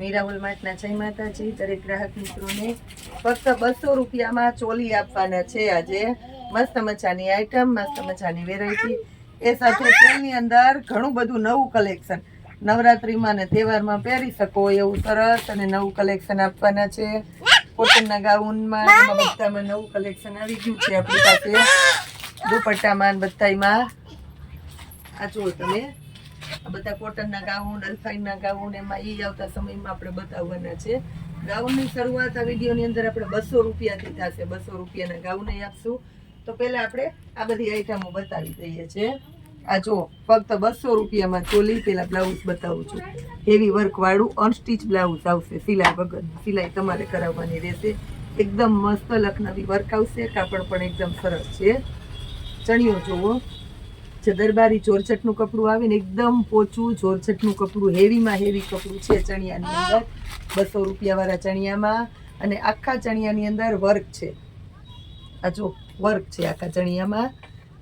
મીરાવલ માટના જય માતાજી દરેક ગ્રાહક મિત્રોને ફક્ત બસો રૂપિયામાં ચોલી આપવાના છે આજે. મસ્ત મજાની આઈટમ મસ્ત મજાની વેરાયટી એ સાથે તેની અંદર ઘણું બધું નવું કલેક્શન નવરાત્રિમાં ને તહેવારમાં પહેરી શકો એવું સરસ અને નવું કલેક્શન આપવાના છે. કોટનના ગાઉનમાં એમાં બધામાં નવું કલેક્શન આવી ગયું છે આપણી પાસે. દુપટ્ટામાં બધામાં આ જુઓ તમે. આ બધા કોટનના ગાઉન, અલ્ફાઈનના ગાઉન, એમાં એ આવતા સમયમાં આપણે બતાવવાના છે. ગાઉનની શરૂઆત આ વિડીયોની અંદર આપણે બસો રૂપિયાથી થશે. બસો રૂપિયાના ગાઉન આપશું. તો પહેલાં આપણે આ બધી આઈટમો બતાવી દઈએ છીએ આ જો, ફક્ત બસો રૂપિયામાં ચોલી પેલા બ્લાઉઝ બતાવું છું. હેવી વર્ક વાળું અનસ્ટીચ બ્લાઉઝ આવશે. સિલાઈ વગર. સિલાઈ તમારે કરાવવાની રહેશે. એકદમ મસ્ત લખનવી વર્ક આવશે. કાપડ પણ એકદમ સરસ છે. ચણિયો જુઓ. જે દરબારી જોરજટનું કપડું આવે ને એકદમ પોચું જોરજટનું કપડું, હેવીમાં હેવી કપડું છે ચણિયાની અંદર. બસો રૂપિયાવાળા ચણિયામાં અને આખા ચણિયાની અંદર વર્ક છે. આ જો, વર્ક છે આખા ચણિયામાં.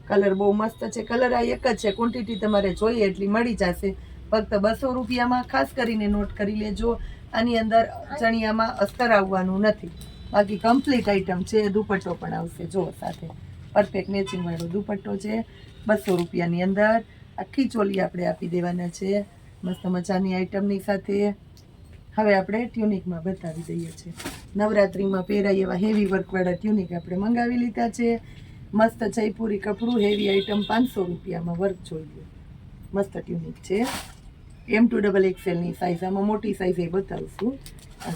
કલર બહુ મસ્ત છે. કલર આ એક જ છે. ક્વોન્ટિટી તમારે જોઈએ એટલી મળી જશે. ફક્ત બસો રૂપિયામાં ખાસ કરીને નોટ કરી લેજો. આની અંદર ચણિયામાં અસ્તર આવવાનું નથી. બાકી કમ્પ્લીટ આઈટમ છે. દુપટ્ટો પણ આવશે. જો, સાથે પરફેક્ટ મેચિંગ વાળો દુપટ્ટો છે. બસો રૂપિયાની અંદર. આખી ચોલી આપણે આપી દેવાના છે. મસ્ત મજાની આઈટમની સાથે. હવે આપણે ટ્યુનિકમાં બતાવી દઈએ છીએ. નવરાત્રિમાં પહેરાય એવા હેવી વર્કવાળા ટ્યુનિક આપણે મંગાવી લીધા છે. મસ્ત જયપુરી કપડું હેવી આઈટમ પાંચસો રૂપિયામાં વર્ક જોઈએ મસ્ત ટ્યુનિક છે. એમ ટુ ડબલ એક્સેલની સાઇઝ આમાં મોટી સાઇઝ એ બતાવશું. આ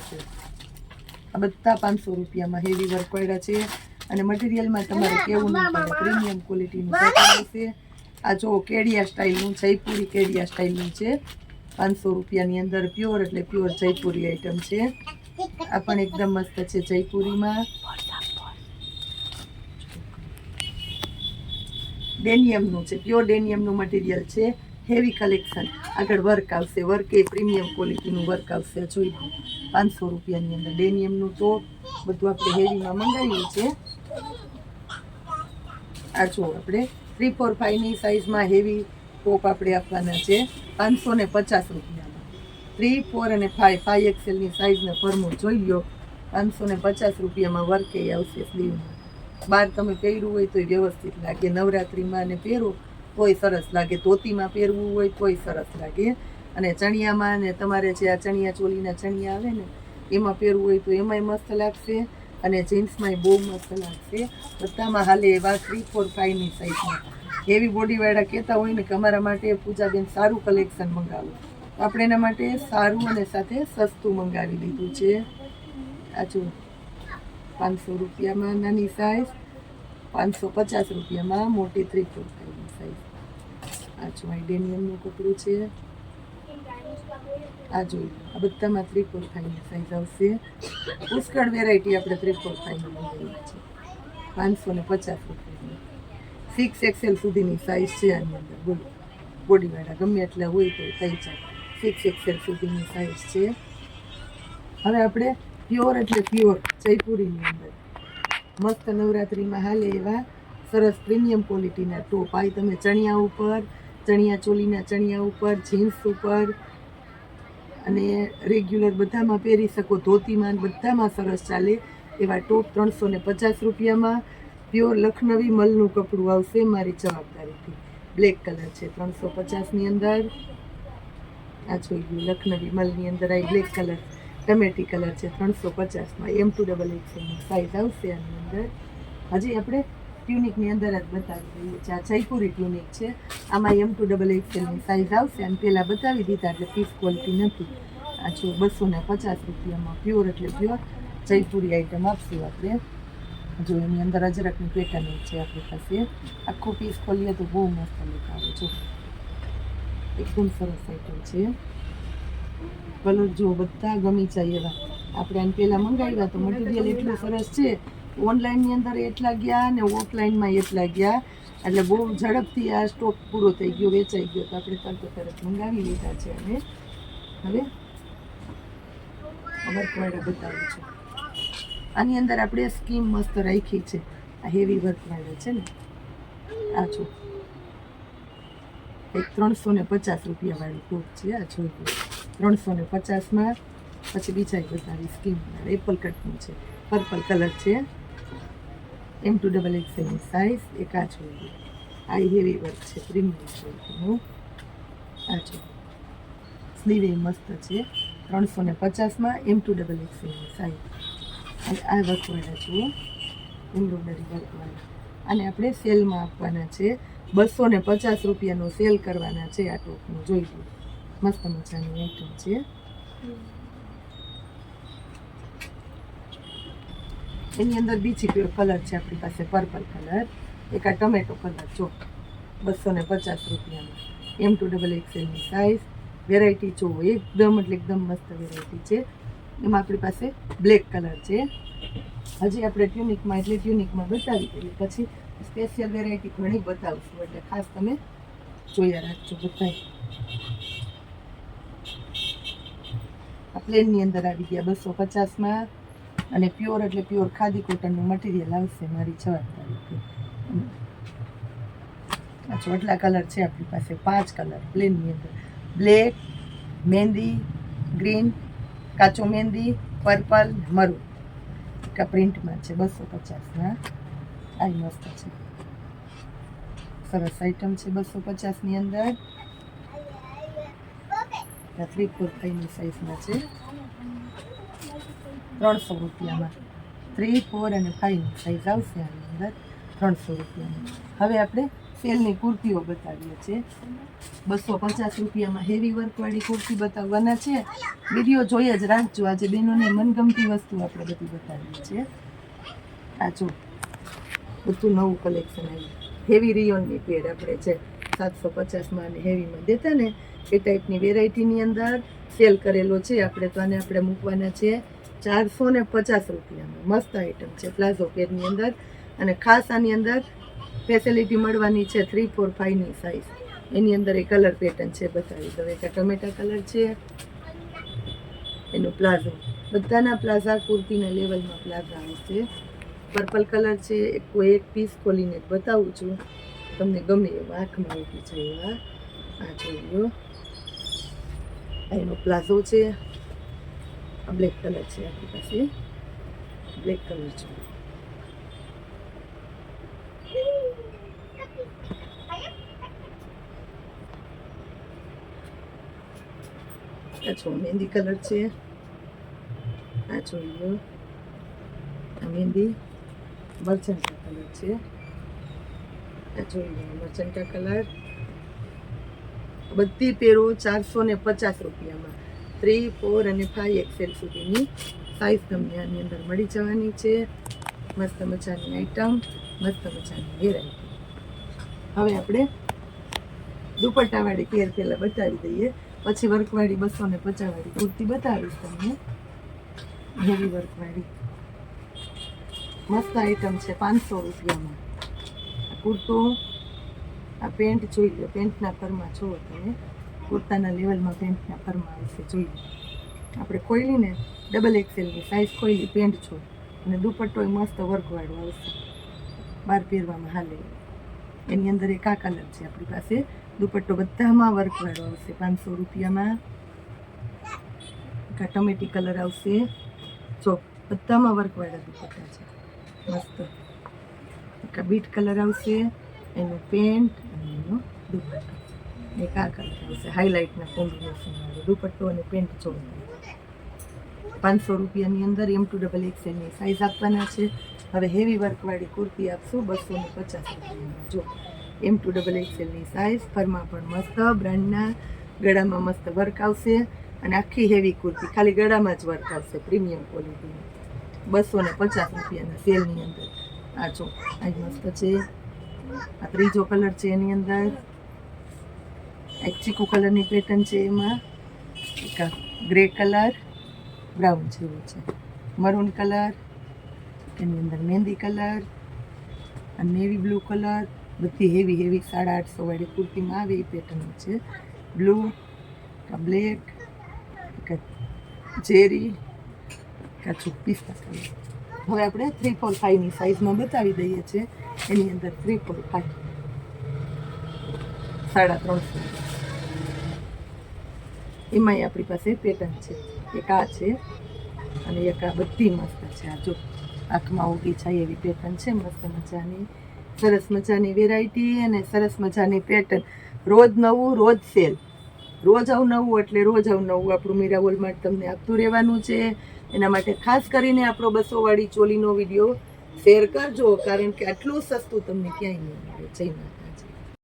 આ બધા પાંચસો રૂપિયામાં હેવી વર્કવાળા છે. અને મટીરિયલમાં તમારે કેવું પ્રીમિયમ ક્વોલિટીનું છે. આ જો કેડિયા સ્ટાઇલનું જયપુરી કેડિયા સ્ટાઇલનું છે. પાંચસો રૂપિયાની અંદર પ્યોર એટલે પ્યોર જયપુરી આઈટમ છે. આ પણ એકદમ મસ્ત છે જયપુરીમાં. ડેનિયમનું છે પ્યોર ડેનિયમનું મટીરિયલ છે. હેવી કલેક્શન આગળ વર્ક આવશે વર્ક એ પ્રીમિયમ ક્વોલિટીનું વર્ક આવશે જોઈ પાંચસો રૂપિયાની અંદર ડેનિયમનું તો બધું આપણે હેવીમાં મંગાવ્યું છે આ જો આપણે. થ્રી ફોર ફાઈવની સાઇઝમાં હેવી ટોપ આપણે આપવાના છે. પાંચસો ને પચાસ રૂપિયામાં. થ્રી ફોર અને ફાઈવ ફાઈવ એક્સેલની સાઇઝને ફરમું જોઈ લો. પાંચસો ને પચાસ રૂપિયામાં વર્કે આવશે સ્લીવમાં બહાર તમે પહેર્યું હોય તોય વ્યવસ્થિત લાગે. નવરાત્રિમાં ને પહેરો તોય સરસ લાગે. ધોતીમાં પહેરવું હોય તોય સરસ લાગે. અને ચણિયામાં ને તમારે જે આ ચણિયા ચોલીના ચણિયા આવે ને, એમાં પહેરવું હોય તો એમાંય મસ્ત લાગશે. અને જીન્સમાંય બહુ મસ્ત લાગશે. બધામાં હાલે એવા થ્રી ફોર ફાઈવની સાઈઝમાં હેવી બોડીવાળા કહેતા હોય ને કે અમારા માટે પૂજાબેન સારું કલેક્શન મંગાવો. તો આપણે એના માટે સારું અને સાથે સસ્તું મંગાવી દીધું છે. આ જો પાંચસો રૂપિયામાં નાની સાઈઝ પાંચસો પચાસ રૂપિયામાં મોટી થ્રી ફોર ફાઈવની સાઈઝ આ જો આ ડેનિયમનું કપડું છે. આ જોઈએ આ બધામાં થ્રી ફોર ફાઈવની સાઈઝ આવશે. પુષ્કળ વેરાયટી આપણે થ્રી ફોર ફાઈવની મંગાવી છે. પાંચસો ને પચાસ રૂપિયાની. સિક્સ એક્સેલ સુધીની સાઈઝ છે આની અંદર. બોલો. બોડીવાળા ગમે એટલા હોય તો થઈ જાય સિક્સ એક્સેલ સુધીની સાઈઝ છે. હવે આપણે પ્યોર એટલે પ્યોર જયપુરીની અંદર. મસ્ત નવરાત્રિમાં હાલે એવા સરસ પ્રીમિયમ ક્વોલિટીના ટોપ. આ તમે ચણિયા ઉપર, ચણિયા ચોલીના ચણિયા ઉપર જીન્સ ઉપર અને રેગ્યુલર બધામાં પહેરી શકો, ધોતીમાં બધામાં સરસ ચાલે. એવા ટોપ ત્રણસો ને પચાસ રૂપિયામાં પ્યોર લખનવી મલનું કપડું આવશે મારી જવાબદારીથી. બ્લેક કલર છે, ત્રણસો પચાસની અંદર. આ જોઈ ગયું લખનવી મલની અંદર આ બ્લેક કલર ટમેટી કલર છે, ત્રણસો પચાસમાં. એમ ટુ ડબલ એક્સેલની સાઇઝ આવશે આની અંદર. હજી આપણે ટ્યુનિકની અંદર જ બતાવી દઈએ. છે આ જયપુરી ટ્યુનિક છે. આમાં એમ ટુ ડબલ એક્સેલની સાઇઝ આવશે અને પહેલાં બતાવી દીધા એટલે પીસ ક્વોલિટી નથી. આ જો બસો ને પચાસ રૂપિયામાં પ્યોર એટલે પ્યોર જયપુરી આઈટમ આપશું આપણે. જો એની અંદર અજરકની પેટર્ન છે આપણી પાસે. આખો પીસ ખોલીએ તો બહુ મસ્ત લુક આવે જો એકદમ સરસ આઈટમ છે. કલર જો બધા ગમી જાય એવા. આપણે આને પહેલાં મંગાવ્યા તો મટીરિયલ એટલું સરસ છે ઓનલાઈનની અંદર એટલા ગયા ને ઓફલાઈનમાં એટલા ગયા. એટલે બહુ ઝડપથી આ સ્ટોક પૂરો થઈ ગયો, વેચાઈ ગયો. તો આપણે તરત તરત મંગાવી લીધા છે અને હવે વર્કવાળા બતાવું છું. આની અંદર આપણે સ્કીમ મસ્ત રાખી છે. આ હેવી વર્કવાળા છે ને. આ જો. એક ત્રણસો ને પચાસ રૂપિયાવાળી કોક છે. આ જોઈ ત્રણસો ને પચાસમાં. પછી બીજા બતાવી સ્કીમ એપલ કટનું છે. પર્પલ કલર છે. એમ ટુ ડબલ એક્સેલની સાઇઝ એક આ જોઈએ આ હેવી વર્ક છે પ્રીમિયમ ક્વોલિટીનું આ છે. સ્લીવ એ મસ્ત છે. ત્રણસો ને પચાસમાં એમ ટુ ડબલ એક્સેલની સાઇઝ અને આ વર્કવાળા જુઓ એમ્બ્રોઇડરી વર્કવાળા. અને આપણે સેલમાં આપવાના છે. બસો ને પચાસ રૂપિયાનો સેલ કરવાના છે આ ટોપનું. જોઈ લો. મસ્ત મજાની આઈટમ છે. એની અંદર બીજી કલર છે આપણી પાસે પર્પલ કલર એક આ ટમેટો કલર જો. બસો ને પચાસ રૂપિયામાં એમ ટુ ડબલ એક્સેલની સાઇઝ વેરાયટી જો, એકદમ એટલે એકદમ મસ્ત વેરાયટી છે. એમાં આપણી પાસે બ્લેક કલર છે. હજી આપણે ટ્યુનિકમાં એટલે ટ્યુનિકમાં બતાવી દઈએ. પછી સ્પેશિયલ વેરાયટી ઘણી બતાવશું. એટલે ખાસ તમે જોયા રાખજો બતાવી આ પ્લેનની અંદર આવી ગયા બસો પચાસમાં. અને પ્યોર એટલે પ્યોર ખાદી કોટનનું મટીરિયલ આવશે મારી જવાબદારીથી આ એટલા કલર છે આપણી પાસે, પાંચ કલર પ્લેનની અંદર. બ્લેક મહેંદી ગ્રીન કાચો મહેંદી પર્પલ મરૂ. કા પ્રિન્ટમાં છે, બસો પચાસના આ મસ્ત છે. સરસ આઈટમ છે બસો પચાસની અંદર. થ્રી ફોર ફાઈવની સાઇઝમાં છે. ત્રણસો રૂપિયામાં. થ્રી ફોર અને ફાઈવની સાઈઝ આવશે આની અંદર ત્રણસો રૂપિયાની હવે આપણે સેલની કુર્તીઓ બતાવીએ છીએ. બસો પચાસ રૂપિયામાં હેવી વર્કવાળી કુર્તી બતાવવાના છે. વીડિયો જોઈ જ રાખજો. આજે બહેનોને મનગમતી વસ્તુ આપણે બધી બતાવીએ છીએ. આ જો, બધું નવું કલેક્શન આવ્યું હેવી રિયોનની પેડ આપણે છે. સાતસો પચાસમાં અને હેવીમાં દેતા ને એ ટાઈપની વેરાયટીની અંદર સેલ કરેલો છે. આપણે તો આને આપણે મૂકવાના છે ચારસો ને પચાસ રૂપિયામાં. મસ્ત આઈટમ છે પ્લાઝો પેરની અંદર. અને ખાસ આની અંદર ફેસિલિટી મળવાની છે થ્રી ફોર ફાઈવની સાઇઝ એની અંદર એ કલર પેટર્ન છે બતાવી દઉં. એક ટમેટા કલર છે. એનો પ્લાઝો બધાના પ્લાઝા કુર્તીના લેવલમાં પ્લાઝા આવશે પર્પલ કલર છે. એક એક પીસ ખોલીને બતાવું છું. તમને ગમે એવા આંખમાં ઉઠી જાય એવા આ જોઈ લો. એનો પ્લાઝો છે. આ બ્લેક કલર છે આપણી પાસે. બ્લેક કલર છે. આ છો મહેંદી કલર છે. આ જોઈ લો. આ મહેંદી મરચંટા કલર છે. આ જોઈ લો મરચંટા કલર. બધી પેરો ચારસો ને પચાસ રૂપિયામાં. થ્રી ફોર અને ફાઈવ એક્સેલ સુધીની સાઈઝ તમને આની અંદર મળી જવાની છે. મસ્ત મજાની આઈટમ મસ્ત મજાની વેરાયટી હવે આપણે દુપટ્ટાવાળી પેર પહેલાં બતાવી દઈએ. પછી વર્કવાળી બસો ને પચાસવાળી કુર્તી બતાવીશ તમને. હેવી વર્કવાળી. મસ્ત આઈટમ છે પાંચસો રૂપિયામાં. કુર્તો. આ પેન્ટ જોઈ લો, પેન્ટના ફરમાં જુઓ તમે. કુર્તાના લેવલમાં પેન્ટના ફરમાં આવશે, જોઈ લો. આપણે ખોઈલીને ડબલ એક્સેલની સાઇઝ ખોઈલી પેન્ટ છો અને દુપટ્ટો મસ્ત વર્કવાળો આવશે. બહાર પહેરવામાં હાલે. એની અંદર એક આ કલર છે આપણી પાસે. દુપટ્ટો બધામાં વર્કવાળો આવશે, પાંચસો રૂપિયામાં. ટમેટી કલર આવશે. જો, બધામાં વર્કવાળા દુપટ્ટા છે. મસ્ત. બીટ કલર આવશે, એનું પેન્ટ અને એનો દુપટ્ટો. એક આ કલર આવશે હાઇલાઇટના કોમ્બિનેશન વાળો દુપટ્ટો અને પેન્ટ જોડે. પાંચસો રૂપિયાની અંદર એમ ટુ ડબલ એક્સેલની સાઇઝ આપવાના છે. હવે હેવી વર્કવાળી કુર્તી આપશું, બસો ને પચાસ રૂપિયાની. જો એમ ટુ ડબલ એક્સેલની સાઇઝ ફરમાં પણ મસ્ત બ્રાન્ડના ગળામાં મસ્ત વર્ક આવશે. અને આખી હેવી કુર્તી, ખાલી ગળામાં જ વર્ક આવશે પ્રીમિયમ ક્વોલિટીની બસો ને પચાસ રૂપિયાના સેલની અંદર. આ જો, આ મસ્ત છે. આ ત્રીજો કલર છે એની અંદર. એક ચીકુ કલરની પેટર્ન છે એમાં. એક ગ્રે કલર, બ્રાઉન જેવું છે. મરૂન કલર, એની અંદર મહેંદી કલર, આ નેવી બ્લુ કલર. બધી હેવી હેવી સાડા આઠસો વાળી કુર્તીમાં આવે એ પેટર્ન છે. બ્લુ બ્લેક ઝેરી કાચું પિસ્તા કલર. હવે આપણે થ્રી ફોર ફાઈવની સાઇઝમાં બતાવી દઈએ છીએ. એની અંદર થ્રી ફોર ફાઈવ સાડા ત્રણસો. એમાંય આપણી પાસે પેટર્ન છે. એક આ છે અને એક આ બધી મસ્ત છે આ જો આંખમાં ઊભી જાય એવી પેટર્ન છે. મસ્ત મજાની, સરસ મજાની વેરાયટી અને સરસ મજાની પેટર્ન રોજ નવું, રોજ સેલ રોજ અવનવું એટલે રોજ અવનવું આપણું મીરા વોલમાર્ટ તમને આપતું રહેવાનું છે. એના માટે ખાસ કરીને આપણો બસો વાળી ચોલીનો વીડિયો શેર કરજો, કારણ કે આટલું સસ્તું તમને ક્યાંય નહીં મળે. જય માતા